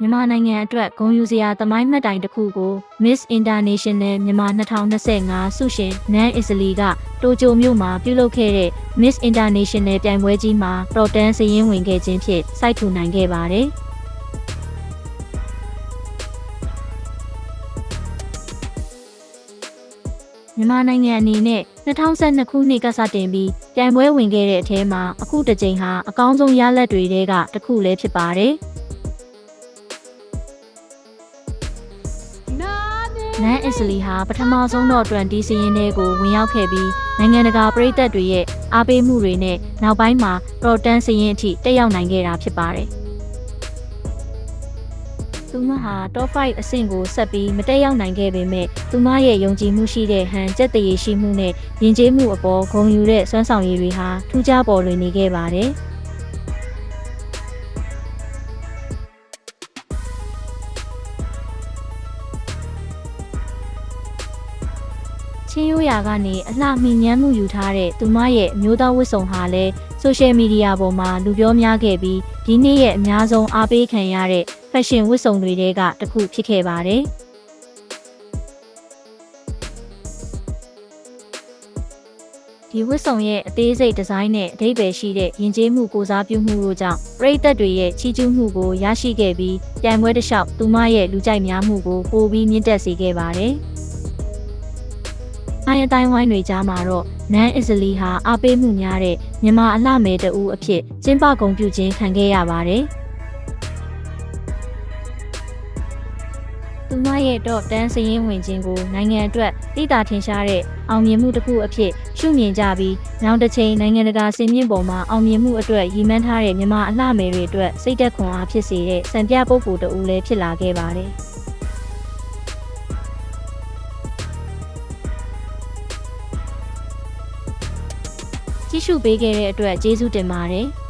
မြန်မာနိုင်ငံအတွက်ဂုဏ်ယူစရာသမိုင်းမှတ်တိုင်တစ်ခုကို Miss International မြန်မာ2025ဆုရှင်နန်အစ္စလီကတိုကျိုမြို့မှာပြုလုပ်ခဲ့တဲ့ Miss International ပြိုင်ပွဲကြီးမှာတော်တန်းစရင်ဝင်ခဲ့ခြင်းဖြင့်စိုက်ထူနိုင်ခဲ့ပါတယ်။မြန်မာနိုင်ငံအနေနဲ့2012ခုနှစ်ကစတင်ပြီးပြိုင်ပွဲဝင်ခဲ့တဲ့အထဲမှာအခုတစ်ကြိမ်ဟာအကောင်းဆုံးရလဒ်တွေထဲကတစ်ခုလည်းဖြစ်ပါတယ်။ နန်အစ္စလီဟာပထမဆုံးတော့20စီးရင်တွေကိုဝင်ရောက်ခဲ့ပြီးနိုင်ငံတကာပရိသတ်တွေရဲ့အားပေးမှုတွေနဲ့နောက်ပိုင်းမှာတော်တန်းစီရင်အထိတက်ရောက်နိုင်ခဲ့တာဖြစ်ပါတယ်။သူမဟာ top 5အဆင့်ကိုဆက်ပြီးမတက်ရောက်နိုင်ခဲ့ပေမဲ့သူမရဲ့ယုံကြည်မှုရှိတဲ့ဟန်ကြက်တရေရှိမှုနဲ့ယဉ်ကျေးမှုအပေါ်ဂုဏ်ယူတဲ့စွမ်းဆောင်ရည်တွေဟာထူးခြားပေါ်လွင်နေခဲ့ပါတယ်။ ချင်းရိုးရာကနေအလှမြင့်ညမ်းမှုယူထားတဲ့သူမရဲ့အမျိုးသားဝတ်စုံဟာလည်းဆိုရှယ်မီဒီယာပေါ်မှာလူပြောများခဲ့ပြီးဒီနေ့ရဲ့အများဆုံးအားပေးခံရတဲ့ fashion ဝတ်စုံတွေထဲကတစ်ခုဖြစ်ခဲ့ပါတယ်။ဒီဝတ်စုံရဲ့အသေးစိတ်ဒီဇိုင်းနဲ့အဓိပ္ပာယ်ရှိတဲ့ယဉ်ကျေးမှုကိုစားပြုမှုတို့ကြောင့်ပရိသတ်တွေရဲ့ချီးကျူးမှုကိုရရှိခဲ့ပြီးပြိုင်ပွဲတစ်လျှောက်သူမရဲ့လူကြိုက်များမှုကိုပိုပြီးမြင့်တက်စေခဲ့ပါတယ်။ အိုင်အတိုင်းဝိုင်းတွေကြားမှာတော့နန်အစ္စလီဟာအားပေးမှုများတဲ့မြန်မာအလှမယ်တဦးအဖြစ်ကျင်းပဂုဏ်ပြုခြင်းခံခဲ့ရပါတယ်။သူမရဲ့တော့တန်းစရင်ဝင်ခြင်းကိုနိုင်ငံအတွက်တည်တာထင်ရှားတဲ့အောင်မြင်မှုတစ်ခုအဖြစ်ရှုမြင်ကြပြီးနောက်တစ်ချိန်နိုင်ငံတကာစင်မြင့်ပေါ်မှာအောင်မြင်မှုအတွက်ရည်မှန်းထားတဲ့မြန်မာအလှမယ်တွေအတွက်စိတ်သက်ခွန်အားဖြစ်စေတဲ့စံပြပုဂ္ဂိုလ်တဦးလည်းဖြစ်လာခဲ့ပါတယ်။ ကြည့်ရှုပေးခဲ့တဲ့အတွက်ကျေးဇူးတင်ပါတယ်။